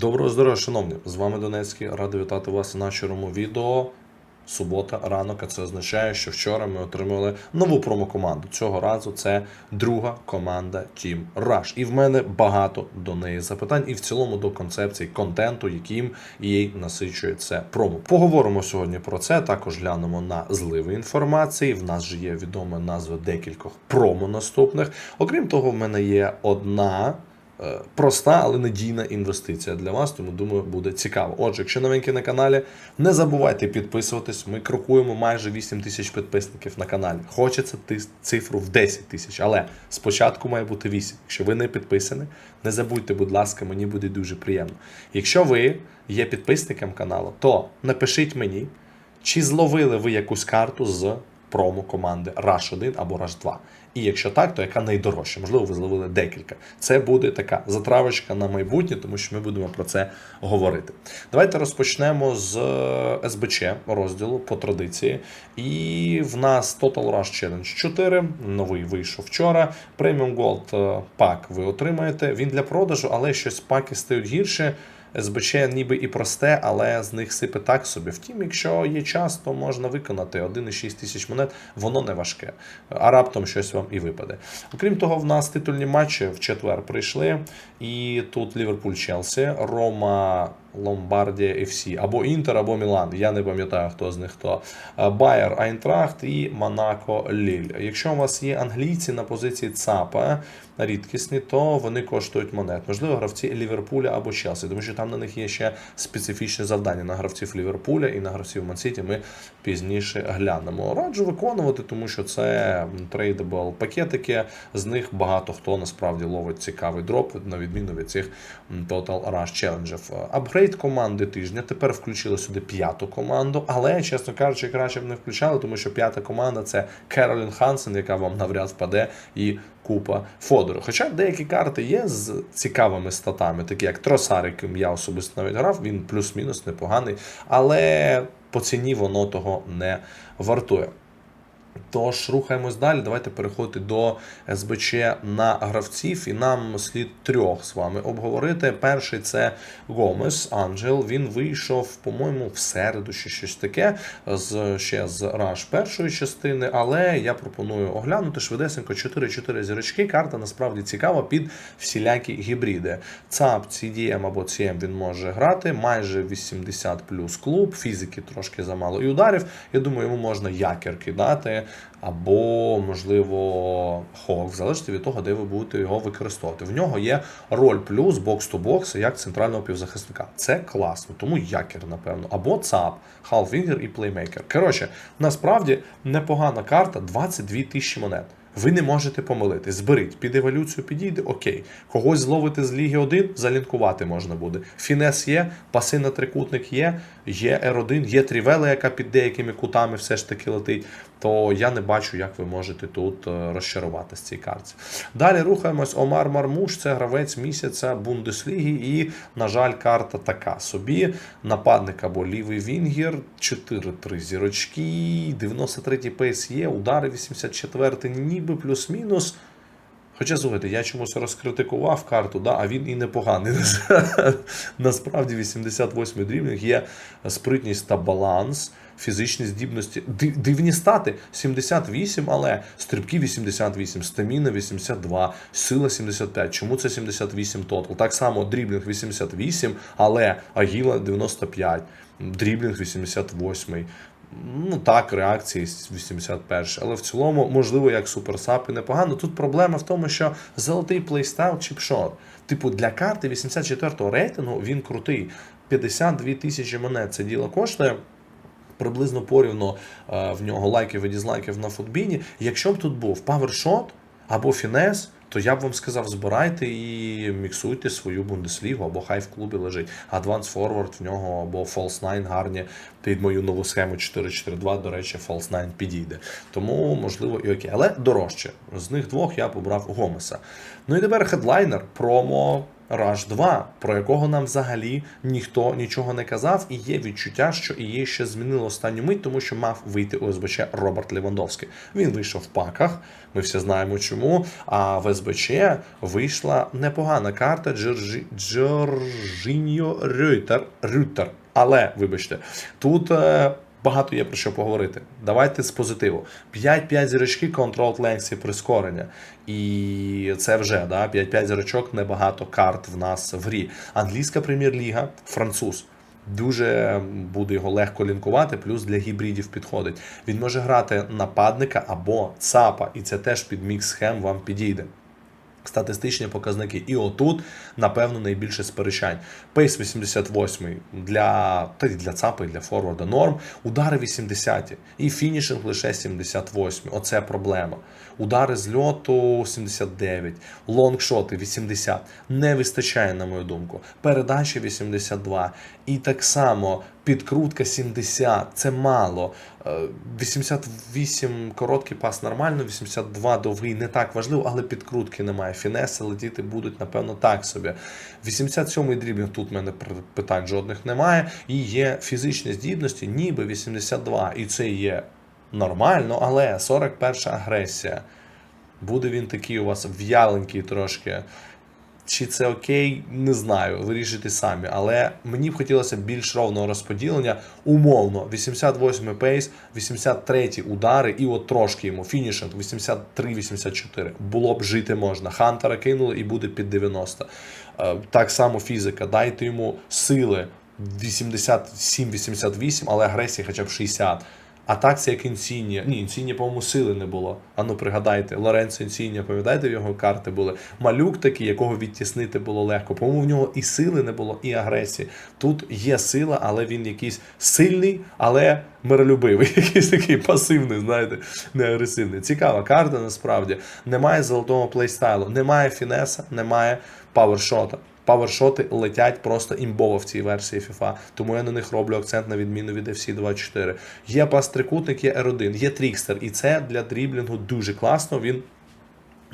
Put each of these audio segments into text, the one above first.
Доброго здоров'я, шановні! З вами Донецький. Радий вітати вас у нашому відео. Субота, ранок, а це означає, що вчора ми отримали нову промокоманду. Цього разу це друга команда Team Rush. І в мене багато до неї запитань, і в цілому до концепції контенту, яким їй насичує це промо. Поговоримо сьогодні про це. Також глянемо на зливи інформації. В нас же є відома назва декількох промо наступних. Окрім того, в мене є одна проста, але надійна інвестиція для вас, тому думаю, буде цікаво. Отже, якщо новенькі на каналі, не забувайте підписуватись. Ми крокуємо майже 8 тисяч підписників на каналі. Хочеться цифру в 10 тисяч, але спочатку має бути 8. Якщо ви не підписані, не забудьте, будь ласка, мені буде дуже приємно. Якщо ви є підписником каналу, то напишіть мені, чи зловили ви якусь карту з промо команди Rush 1 або Rush 2. І якщо так, то яка найдорожча? Можливо, ви зловили декілька. Це буде така затравочка на майбутнє, тому що ми будемо про це говорити. Давайте розпочнемо з е, СБЧ розділу по традиції. І в нас Total Rush Challenge 4. Новий вийшов вчора. Premium Gold е, пак ви отримаєте. Він для продажу, але щось паки стають гірше. СБЧ ніби і просте, але з них сипе так собі. Втім, якщо є час, то можна виконати 1,6 тисяч монет, воно не важке. А раптом щось вам і випаде. Окрім того, в нас титульні матчі в четвер прийшли. І тут Ліверпуль Челсі, Рома. Ломбардія FC, або Інтер, або Мілан. Я не пам'ятаю, хто з них хто. Байер Айнтрахт і Монако Ліль. Якщо у вас є англійці на позиції ЦАПа рідкісні, то вони коштують монет. Можливо, гравці Ліверпуля або Челсі, тому що там на них є ще специфічне завдання на гравців Ліверпуля і на гравців Мансіті. Ми пізніше глянемо. Раджу виконувати, тому що це трейдабл пакетики. З них багато хто насправді ловить цікавий дроп, на відміну від цих Total Rush челенджів. Апгрейд команди тижня. Тепер включили сюди п'яту команду, але, чесно кажучи, краще б не включали, тому що п'ята команда це Керолін Хансен, яка вам навряд впаде, і купа Фодору. Хоча деякі карти є з цікавими статами, такі як Тросар, яким я особисто навіть грав, він плюс-мінус непоганий, але по ціні воно того не вартує. Тож рухаємось далі. Давайте переходити до СБЧ на гравців, і нам слід трьох з вами обговорити. Перший це Гомес Анджел. Він вийшов, по-моєму, в середу чи щось таке з ще з раш першої частини. Але я пропоную оглянути швидесенько 4-4 зірочки. Карта насправді цікава під всілякі гібриди. ЦАП, CDM або CM він може грати. Майже 80 плюс клуб, фізики трошки замало і ударів. Я думаю, йому можна якір кидати або, можливо, хок, залежить від того, де ви будете його використовувати. В нього є роль плюс бокс-то-бокс як центрального півзахисника. Це класно, тому якір, напевно. Або ЦАП, халфвінгер і плеймейкер. Коротше, насправді непогана карта 22 тисячі монет. Ви не можете помилитись. Зберіть, під еволюцію підійде, окей. Когось зловити з Ліги 1, залінкувати можна буде. Фінес є, паси на трикутник є, є R1, є трівела, яка під деякими кутами все ж таки летить. То я не бачу, як ви можете тут розчаруватися розчарувати з цій картці. Далі рухаємось. Омар Мармуш, це гравець місяця Бундесліги. І, на жаль, карта така собі. Нападник або лівий Вінгер, 4-3 зірочки, 93 пейс є, удари 84 ніби плюс-мінус. Хоча, слухайте, я чомусь розкритикував карту, да, а він і непоганий. Насправді, 88 дрібних є спритність та баланс, фізичні здібності. Дивні стати 78, але стрибки 88, стаміна 82, сила 75. Чому це 78 тотал? Так само дріблінг 88, але агіла 95, дріблінг 88. Ну так, реакції 81. Але в цілому, можливо, як суперсапи непогано. Тут проблема в тому, що золотий плейстайл чіпшот. Типу, для карти 84-го рейтингу він крутий. 52 тисячі монет це діло коштує. Приблизно порівно е, в нього лайків і дізлайків на футбіні. Якщо б тут був павершот або фінес, то я б вам сказав, збирайте і міксуйте свою бундеслігу, або хай в клубі лежить. Advance Forward в нього або False 9 гарні під мою нову схему 4-4-2, до речі, False 9 підійде. Тому, можливо, і окей. Але дорожче. З них двох я побрав Гомеса. Ну і тепер хедлайнер, промо Rush 2, про якого нам взагалі ніхто нічого не казав, і є відчуття, що EA ще змінило останню мить, тому що мав вийти у СБЧ Роберт Лівандовський. Він вийшов в паках, ми всі знаємо чому. А в СБЧ вийшла непогана карта Джорджі... Джорджіньо Рютер. Рютер. Але, вибачте, тут. Багато є про що поговорити. Давайте з позитиву. 5-5 зірочки, контрол ленсі прискорення. І це вже да, 5-5 зірочок, небагато карт в нас в грі. Англійська прем'єр-ліга, француз. Дуже буде його легко лінкувати, плюс для гібридів підходить. Він може грати нападника або ЦАПа, і це теж під мікс схем вам підійде. Статистичні показники. І отут, напевно, найбільше сперечань. Пейс 88 для, та й для ЦАПа і для форварда норм. Удари 80 і фінішинг лише 78. Оце проблема. Удари з льоту 79, лонгшоти 80. Не вистачає, на мою думку. Передачі 82. І так само підкрутка 70. Це мало. Е, 88 короткий пас нормально, 82 довгий не так важливо, але підкрутки немає. Фінеси летіти будуть, напевно, так собі. 87-й дріблінг тут в мене питань жодних немає. І є фізичні здібності, ніби 82. І це є нормально, але 41 агресія. Буде він такий у вас в'яленький трошки. Чи це окей, не знаю, вирішуйте самі. Але мені б хотілося більш ровного розподілення. Умовно, 88 пейс, 83 удари, і от трошки йому фінішинг 83-84. Було б жити можна. Хантера кинули і буде під 90. Е, Так само фізика. Дайте йому сили 87-88, але агресії хоча б 60. А так це як Інсінія. Ні, Інсінія, по-моєму, сили не було. Ану, пригадайте, Лоренцо Інсінія, пам'ятаєте, в його карти були. Малюк такий, якого відтіснити було легко. По-моєму, в нього і сили не було, і агресії. Тут є сила, але він якийсь сильний, але миролюбивий. Якийсь такий пасивний, знаєте, не агресивний. Цікава карта насправді. Немає золотого плейстайлу, немає фінеса, немає павершота. Павершоти летять просто імбово в цій версії FIFA, тому я на них роблю акцент на відміну від FC 24. Є пас-трикутник, є R1, є трікстер, і це для дріблінгу дуже класно. Він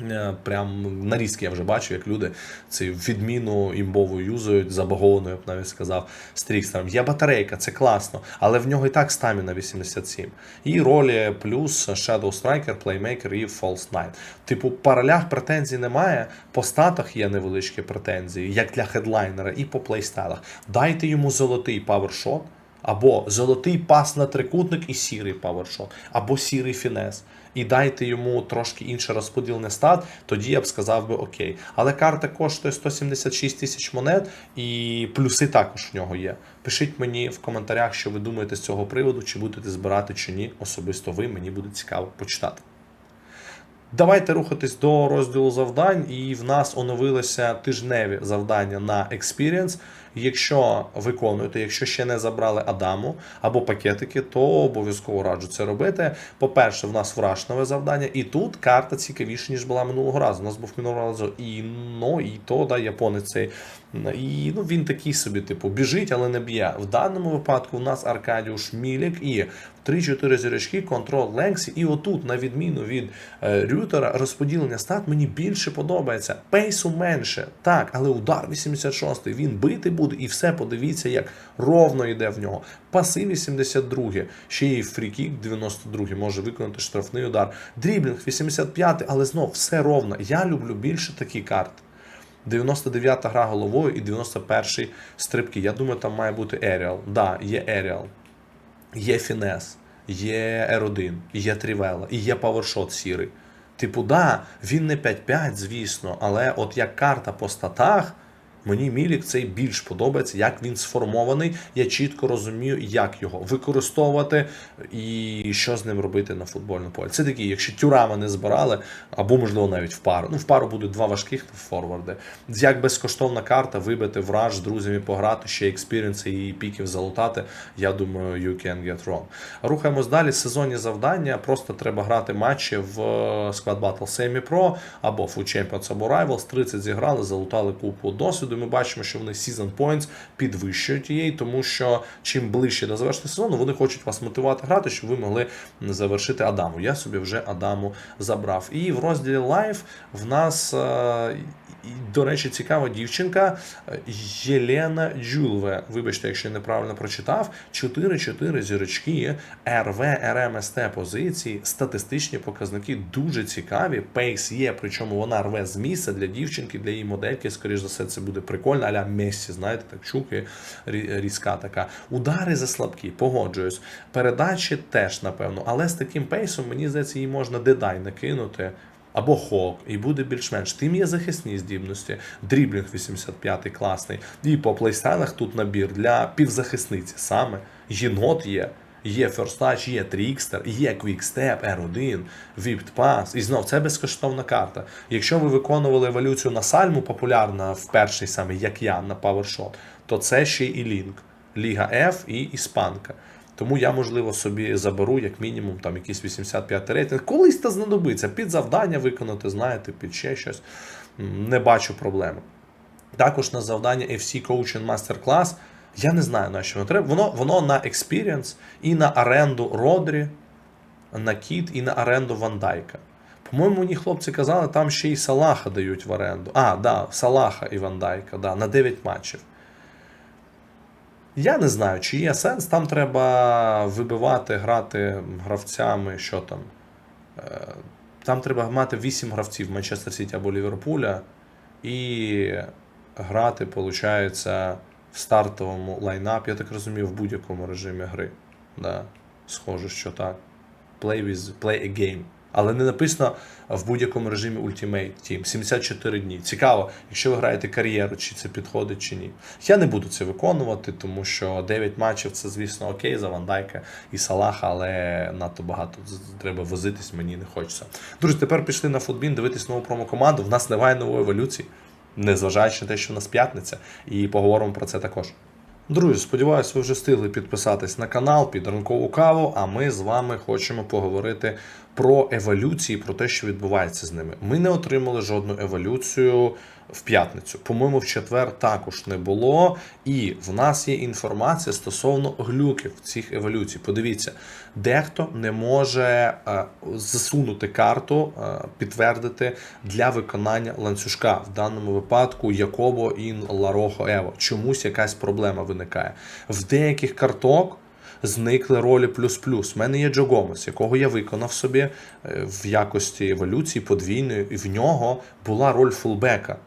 е, прям нарізки я вже бачу, як люди цю відміну імбову юзають, забаговану, я б навіть сказав, з трікстером. Є батарейка, це класно, але в нього і так стаміна 87. І ролі плюс Shadow Striker, Playmaker і False Knight. Типу, по ролях претензій немає, по статах є невеличкі претензії, як для хедлайнера, і по плейстайлах. Дайте йому золотий павершот, або золотий пас на трикутник і сірий павершот, або сірий фінес. І дайте йому трошки інше розподілений стат, тоді я б сказав би окей. Але карта коштує 176 тисяч монет, і плюси також в нього є. Пишіть мені в коментарях, що ви думаєте з цього приводу, чи будете збирати, чи ні. Особисто ви, мені буде цікаво почитати. Давайте рухатись до розділу завдань, і в нас оновилися тижневі завдання на Experience. Якщо виконуєте, якщо ще не забрали Адаму або пакетики, то обов'язково раджу це робити. По-перше, в нас враж нове завдання, і тут карта цікавіша, ніж була минулого разу. У нас був минулого разу і ну, і то, да, японець цей. І ну, він такий собі, типу, біжить, але не б'є. В даному випадку у нас Аркадіуш Мілік і 3-4 зірочки, контроль Ленксі. І отут, на відміну від е, Рютера, розподілення стат мені більше подобається. Пейсу менше, так, але удар 86-й, він бити буде, і все, подивіться, як ровно йде в нього. Паси 82 ще й фрікік 92 може виконати штрафний удар. Дріблінг 85 але знов все ровно. Я люблю більше такі карти. 99-та гра головою і 91-й стрибки. Я думаю, там має бути Еріал. Да, є Еріал, є Фінес, є R1, є Трівела, і є павершот сірий. Типу, да, він не 5-5, звісно, але от як карта по статах. Мені Мілік цей більш подобається, як він сформований. Я чітко розумію, як його використовувати і що з ним робити на футбольному полі. Це такі, якщо тюрама не збирали, або можливо навіть в пару. Ну, в пару будуть два важких форварди. Як безкоштовна карта, вибити враж з друзями пограти, ще експірінси і піків залутати. Я думаю, you can get wrong. Рухаємось далі. Сезонні завдання. Просто треба грати матчі в Squad Battle Semi Pro або Food Champions або Rivals. 30 зіграли, залутали купу досвіду. Ми бачимо, що вони Season Points підвищують її, тому що чим ближче до завершення сезону, вони хочуть вас мотивувати грати, щоб ви могли завершити Адаму. Я собі вже Адаму забрав. І в розділі Live в нас. До речі, цікава дівчинка е, Єлена Джулве. Вибачте, якщо я неправильно прочитав. 4-4 зірочки, РВ, РМСТ позиції, статистичні показники дуже цікаві. Пейс є, причому вона рве з місця для дівчинки, для її модельки. Скоріш за все, це буде прикольно, аля Мессі, знаєте, так чуки різка така. Удари за слабкі, погоджуюсь. Передачі теж, напевно, але з таким пейсом, мені здається, її можна дедай накинути. Або хок, і буде більш-менш. Тим є захисні здібності. Дріблінг 85 класний. І по плейстайлах тут набір для півзахисниці саме. Єнот є, є Touch, є Трікстер, є Quickstep, R1, Whipped Pass. І знов це безкоштовна карта. Якщо ви виконували еволюцію на сальму, популярна в перший саме, як я, на PowerShot, то це ще і Лінк. Ліга F і Іспанка. Тому я, можливо, собі заберу як мінімум там якийсь 85 рейтинг. Колись то знадобиться під завдання виконати, знаєте, під ще щось. Не бачу проблеми. Також на завдання FC Coaching Masterclass. Я не знаю, на що воно треба. Воно, воно на experience і на оренду Родрі, на Кіт і на оренду Вандайка. По-моєму, мені хлопці казали, там ще й Салаха дають в оренду. А, да, Салаха і Вандайка, да, на 9 матчів. Я не знаю, чи є сенс. Там треба вибивати, грати гравцями, що там. Е, Там треба мати 8 гравців Манчестер Сіті або Ліверпуля і грати, виходить, в стартовому лайнапі, я так розумію, в будь-якому режимі гри. Да. Схоже, що так. Play with play a game. Але не написано в будь-якому режимі Ultimate Team. 74 дні. Цікаво, якщо ви граєте кар'єру, чи це підходить, чи ні. Я не буду це виконувати, тому що 9 матчів це, звісно, окей, за Вандайка і Салаха, але надто багато треба возитись, мені не хочеться. Друзі, тепер пішли на футбін, дивитись нову промокоманду. В нас немає нової еволюції, незважаючи на те, що в нас п'ятниця, і поговоримо про це також. Друзі, сподіваюся, ви вже встигли підписатись на канал під ранкову каву. А ми з вами хочемо поговорити про еволюції, про те, що відбувається з ними. Ми не отримали жодну еволюцію в п'ятницю. По-моєму, в четвер також не було. І в нас є інформація стосовно глюків цих еволюцій. Подивіться, дехто не може е, засунути карту, е, підтвердити для виконання ланцюжка. В даному випадку Якобо ін Ларохо Ево. Чомусь якась проблема виникає. В деяких карток. Зникли ролі плюс-плюс. У мене є Джо Гомес, якого я виконав собі е, в якості еволюції подвійної, і в нього була роль фулбека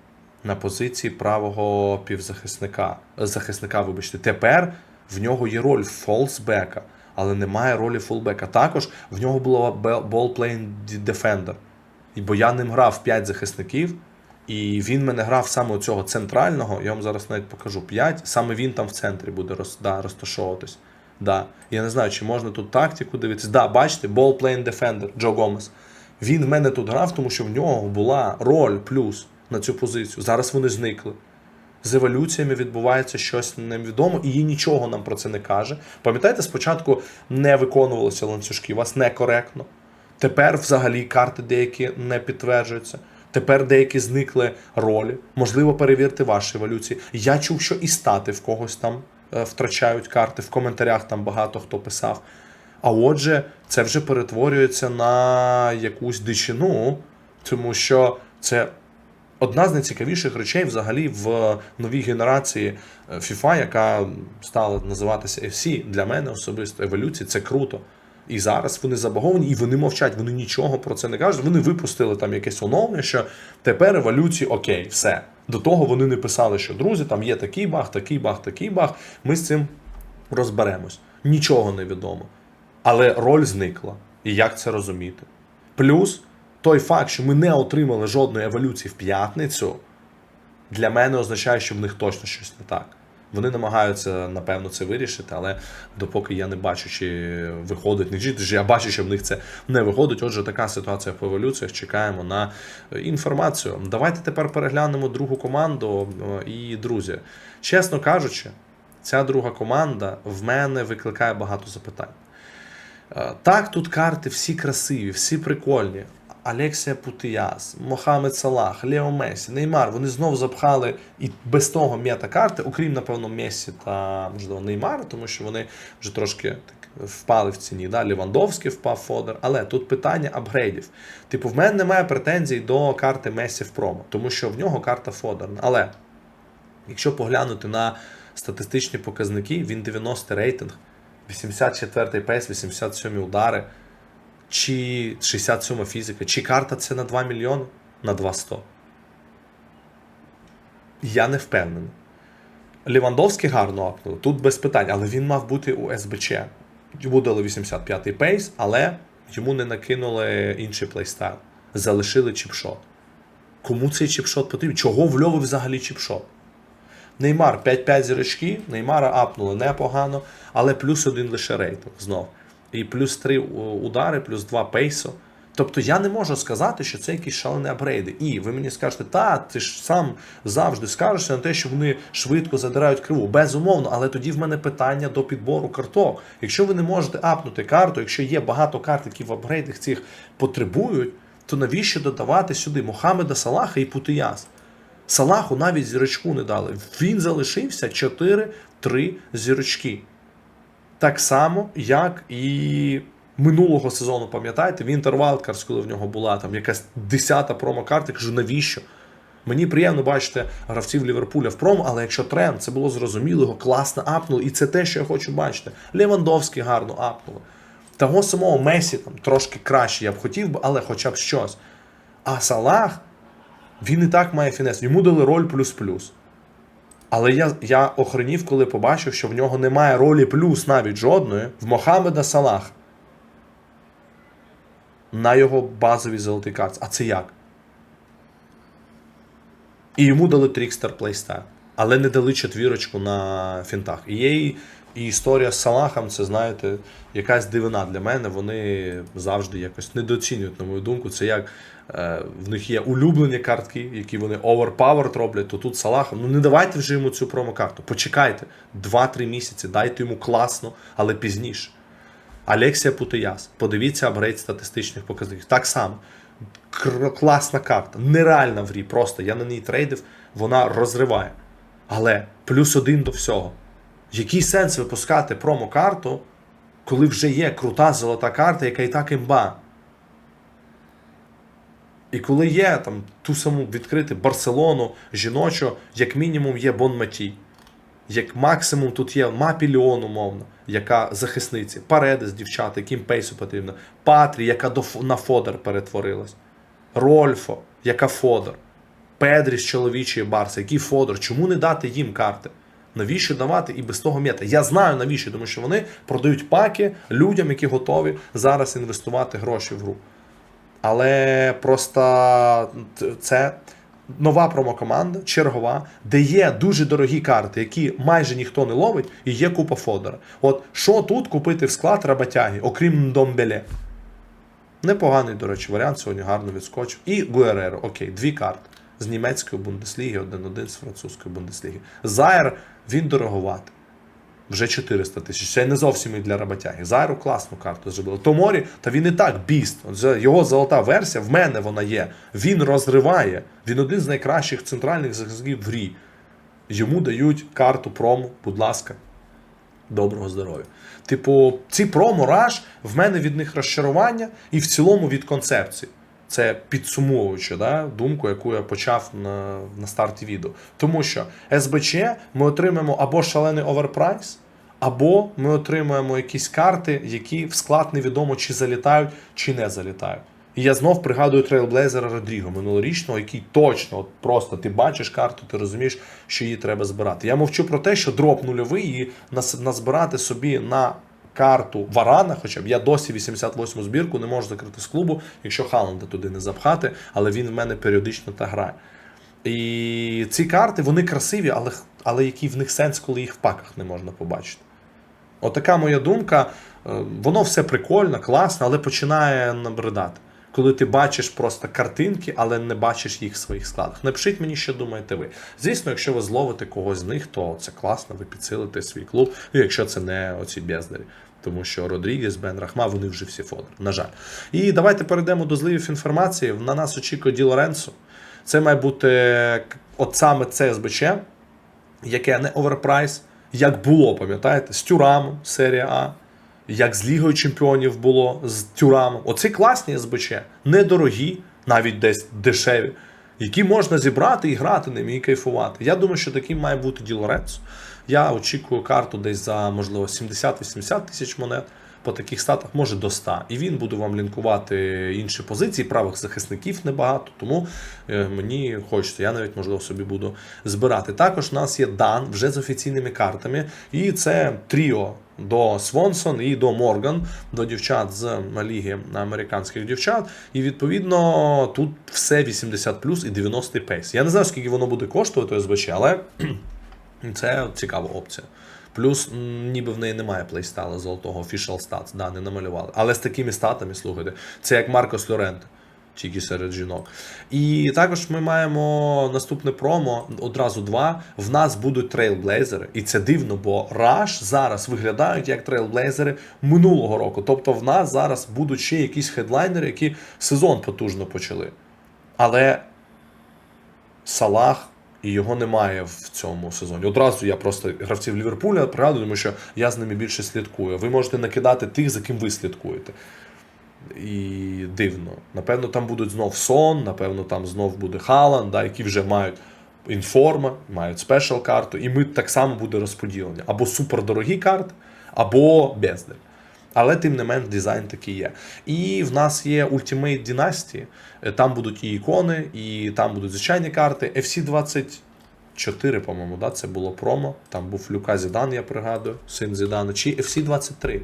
на позиції правого півзахисника. е, Захисника, вибачте, тепер в нього є роль фолсбека, але немає ролі фулбека. Також в нього ball-playing defender. І Бо я ним грав 5 захисників, і він мене грав саме цього центрального. Я вам зараз навіть покажу 5. Саме він там в центрі буде роз, да, розташовуватись. Да. Я не знаю, чи можна тут тактику дивитися. Да, бачите, playing defender Джо Гомес. Він в мене тут грав, тому що в нього була роль плюс на цю позицію. Зараз вони зникли. З еволюціями відбувається щось невідомо, і їй нічого нам про це не каже. Пам'ятаєте, спочатку не виконувалися ланцюжки, вас некоректно. Тепер взагалі карти деякі не підтверджуються. Тепер деякі зникли ролі. Можливо, перевірте ваші еволюції. Я чув, що і стати в когось там е, втрачають карти. В коментарях там багато хто писав. А отже, це вже перетворюється на якусь дичину, тому що це одна з найцікавіших речей взагалі в новій генерації е, FIFA, яка стала називатися FC. Для мене особисто еволюції це круто. І зараз вони забаговані, і вони мовчать, вони нічого про це не кажуть. Вони випустили там якесь оновлення, що тепер еволюції окей, все. До того вони не писали, що друзі, там є такий баг, такий баг, такий баг. Ми з цим розберемось. Нічого не відомо. Але роль зникла. І як це розуміти? Плюс той факт, що ми не отримали жодної еволюції в п'ятницю, для мене означає, що в них точно щось не так. Вони намагаються, напевно, це вирішити, але допоки я не бачу, чи виходить, не чи я бачу, що в них це не виходить. Отже, така ситуація по еволюціях. Чекаємо на інформацію. Давайте тепер переглянемо другу команду. Е, І, друзі, чесно кажучи, ця друга команда в мене викликає багато запитань. Е, Так, тут карти всі красиві, всі прикольні. Алексія Путияс, Мохамед Салах, Лео Месі, Неймар, вони знов запхали і без того м'ята-карти, окрім, напевно, Месі та, можливо, Неймара, тому що вони вже трошки так впали в ціні. Да? Лівандовський впав Фодер. Але тут питання апгрейдів. Типу, в мене немає претензій до карти Месі в промо, тому що в нього карта Фодерна. Але якщо поглянути на статистичні показники, він 90 рейтинг, 84 пейс, 87 удари, чи 67 фізика, чи карта це на 2 мільйони, на 200. Я не впевнений. Лівандовський гарно апнув, тут без питань, але він мав бути у СБЧ. Йому дали 85-й пейс, але йому не накинули інший плейстайл. Залишили чіпшот. Кому цей чіпшот потрібен? Чого в Льови взагалі чіпшот? Неймар 5-5 зірочки, Неймара апнули непогано, але плюс один лише рейтинг знов. І плюс 3 удари, плюс 2 пейсо. Тобто я не можу сказати, що це якісь шалені апгрейди. І ви мені скажете, та, ти ж сам завжди скажешся на те, що вони швидко задирають криву. Безумовно, але тоді в мене питання до підбору карток. Якщо ви не можете апнути карту, якщо є багато карт, які в апгрейдах цих потребують, то навіщо додавати сюди Мохамеда Салаха і Путияс? Салаху навіть зірочку не дали. Він залишився 4-3 зірочки. Так само, як і минулого сезону, пам'ятаєте, Winter Wildcards, коли в нього була там якась 10-та промокарта, кажу, навіщо? Мені приємно бачити гравців Ліверпуля в промо, але якщо тренд, це було зрозуміло, його класно апнули, і це те, що я хочу бачити. Левандовський гарно апнули. Того самого Месі там трошки краще я б хотів би, але хоча б щось. А Салах, він і так має фінес. Йому дали роль плюс-плюс. Але я я охренів, коли побачив, що в нього немає ролі плюс навіть жодної в Мохамеда Салах на його базовій золотий карті. А це як? І йому дали трікстер плейстайл, але не дали четвірочку на фінтах. І є і, історія з Салахом, це, знаєте, якась дивина для мене. Вони завжди якось недооцінюють, на мою думку. Це як е, в них є улюблені картки, які вони overpowered роблять, то тут Салахом. Ну не давайте вже йому цю промокарту. Почекайте 2-3 місяці, дайте йому класно, але пізніше. Алексія Путияс. Подивіться апгрейд статистичних показників. Так само. Класна карта, нереальна в грі, просто я на ній трейдив, вона розриває. Але плюс один до всього. Який сенс випускати промокарту, коли вже є крута золота карта, яка і так імба? І коли є там ту саму відкрити Барселону жіночу, як мінімум є Бонматі. Як максимум тут є Мапіліон, умовно, яка захисниці, Паредес, дівчата, яким пейсу потрібно, Патрі, яка до, на Фодер перетворилась, Рольфо, яка Фодер, Педрі з чоловічої Барси, який Фодер. Чому не дати їм карти? Навіщо давати і без того м'ята? Я знаю навіщо, тому що вони продають паки людям, які готові зараз інвестувати гроші в гру. Але просто це нова промокоманда, чергова, де є дуже дорогі карти, які майже ніхто не ловить, і є купа фодера. От що тут купити в склад роботяги, окрім Домбеле? Непоганий, до речі, варіант сьогодні гарно відскочив. І Гуереро, окей, дві карти. З німецької Бундесліги, один-один з французької Бундесліги. Зайр, він дороговатий. Вже 400 тисяч. Це не зовсім і для роботяги. Зайру класну карту зробили. Томорі, та він і так біст. Його золота версія, в мене вона є. Він розриває. Він один з найкращих центральних захисників в грі. Йому дають карту промо, будь ласка. Доброго здоров'я. Типу, ці промо раш, в мене від них розчарування і в цілому від концепції. Це підсумовуючи да, думку, яку я почав на, на старті відео. Тому що СБЧ ми отримаємо або шалений оверпрайс, або ми отримаємо якісь карти, які в склад невідомо чи залітають, чи не залітають. І я знов пригадую трейлблейзера Родріго минулорічного, який точно, от просто ти бачиш карту, ти розумієш, що її треба збирати. Я мовчу про те, що дроп нульовий нас- назбирати собі на карту Варана, хоча б я досі 88-му збірку не можу закрити з клубу, якщо Халанда туди не запхати, але він в мене періодично та грає. І ці карти вони красиві, але, але який в них сенс, коли їх в паках не можна побачити. Отака моя думка. Е, Воно все прикольно, класно, але починає набридати. Коли ти бачиш просто картинки, але не бачиш їх в своїх складах. Напишіть мені, що думаєте ви. Звісно, якщо ви зловите когось з них, то це класно, ви підсилите свій клуб. Якщо це не оці бездарі. Тому що Родрігес, Бен Рахма, вони вже всі фодер, на жаль. І давайте перейдемо до зливів інформації. На нас очікує Ді Лоренцо. Це має бути от саме це СБЧ, яке не оверпрайс, як було, пам'ятаєте, з Тюрамом, серія А, як з Лігою Чемпіонів було з Тюрамом. Оці класні СБЧ, недорогі, навіть десь дешеві, які можна зібрати і грати ними, і кайфувати. Я думаю, що таким має бути Ді Лоренцо. Я очікую карту десь за, можливо, 70-80 тисяч монет. По таких статах може до 100. І він буде вам лінкувати інші позиції. Правих захисників небагато, тому е, мені хочеться. Я навіть можливо собі буду збирати. Також у нас є Дан вже з офіційними картами, і це тріо до Свонсон і до Морган, до дівчат з ліги американських дівчат. І відповідно тут все 80 плюс і 90 пейс. Я не знаю, скільки воно буде коштувати СБЧ, але це цікава опція. Плюс, ніби в неї немає плейстайла золотого, official stats, да, не намалювали. Але з такими статами, слухайте, це як Маркос Лоренте, тільки серед жінок. І також ми маємо наступне промо, одразу два. В нас будуть трейлблейзери. І це дивно, бо Rush зараз виглядають як трейлблейзери минулого року. Тобто в нас зараз будуть ще якісь хедлайнери, які сезон потужно почали. Але Салах і його немає в цьому сезоні. Одразу я просто гравців Ліверпуля пригадую, тому що я з ними більше слідкую. Ви можете накидати тих, за ким ви слідкуєте. І дивно. Напевно, там будуть знов сон, напевно, там знов буде Халан, да, які вже мають інформа, мають спешл карту, і ми так само буде розподілення. Або супердорогі карти, або бездель. Але тим не менш дизайн такий є. І в нас є Ultimate Dynasty, е, там будуть і ікони, і там будуть звичайні карти. FC24, по-моєму, да, це було промо. Там був Люка Зідан, я пригадую, син Зідана, чи FC23.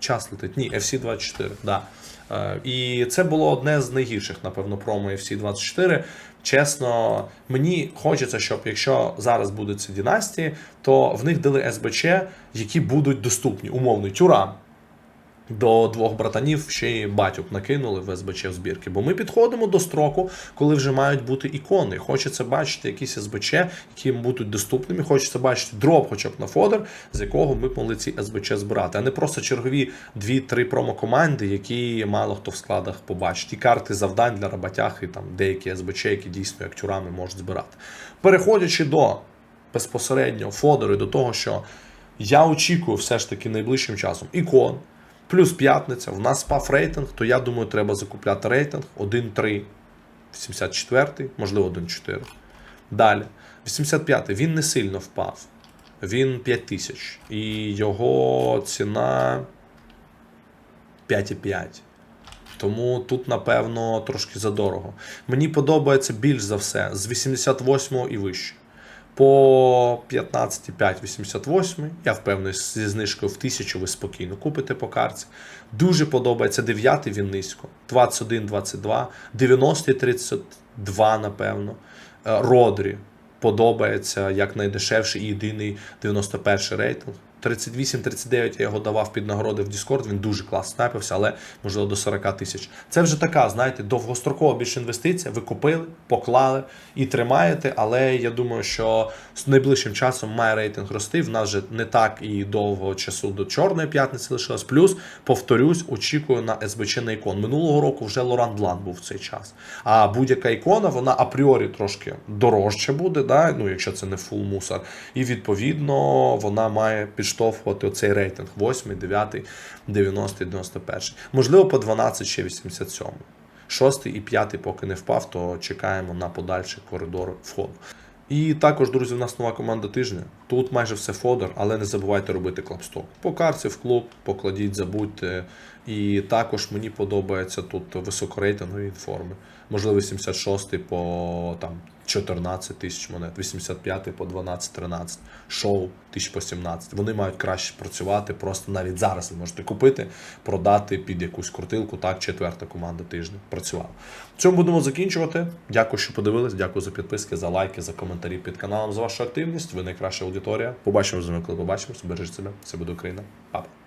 Час летить. Ні, FC24, да. Е, І це було одне з найгірших, напевно, промо FC24. Чесно, мені хочеться, щоб якщо зараз будуть ці династії, то в них дали СБЧ, які будуть доступні. Умовний Тюрам. До двох братанів ще й батюк накинули в СБЧ в збірки. Бо ми підходимо до строку, коли вже мають бути ікони. Хочеться бачити якісь СБЧ, які будуть доступними. Хочеться бачити дроп, хоча б на фодер, з якого ми могли ці СБЧ збирати, а не просто чергові 2-3 промо-команди, які мало хто в складах побачить. І карти завдань для роботяг, і там деякі СБЧ, які дійсно як тюрами можуть збирати. Переходячи до безпосередньо фодеру і до того, що я очікую все ж таки найближчим часом ікон. Плюс п'ятниця, в нас спав рейтинг, то я думаю, треба закупляти рейтинг 1.3, 84, можливо, 1.4. Далі. 85-й, він не сильно впав. Він 5 тисяч. І його ціна 5,5. Тому тут, напевно, трошки задорого. Мені подобається більш за все з 88 і вище. По 15,5 88, я впевнений, зі знижкою в 1000 ви спокійно купите по карці. Дуже подобається 9 він низько, 21, 22, 90 32, напевно. Е, Родрі подобається як найдешевший і єдиний 91 рейтинг. 38-39 я його давав під нагороди в Discord, він дуже класно снайпився, але можливо до 40 тисяч. Це вже така, знаєте, довгострокова більш інвестиція. Ви купили, поклали і тримаєте. Але я думаю, що з найближчим часом має рейтинг рости. В нас же не так і довго часу до Чорної п'ятниці лишилось. Плюс, повторюсь, очікую на СБЧ на ікон. Минулого року вже Лоран Блан був в цей час. А будь-яка ікона, вона апріорі трошки дорожче буде, да? ну, якщо це не фул мусор. І відповідно вона має підштовхувати оцей рейтинг 8, 9, 90, 91. Можливо, по 12 ще 87. Шостий і п'ятий поки не впав, то чекаємо на подальший коридор входу. І також, друзі, в нас нова команда тижня. Тут майже все фодер, але не забувайте робити клапсток. По карці в клуб, покладіть, забудьте. І також мені подобається тут високорейтингові форми. Можливо, 76 по там 14 тисяч монет, 85 по 12-13, шоу тисяч по 17. Вони мають краще працювати. Просто навіть зараз ви можете купити, продати під якусь крутилку. Так, четверта команда тижня працювала. В цьому будемо закінчувати. Дякую, що подивились. Дякую за підписки, за лайки, за коментарі під каналом, за вашу активність. Ви найкраща аудиторія. Побачимо з вами, коли побачимося. Бережіть себе. Це буде Україна. Папа.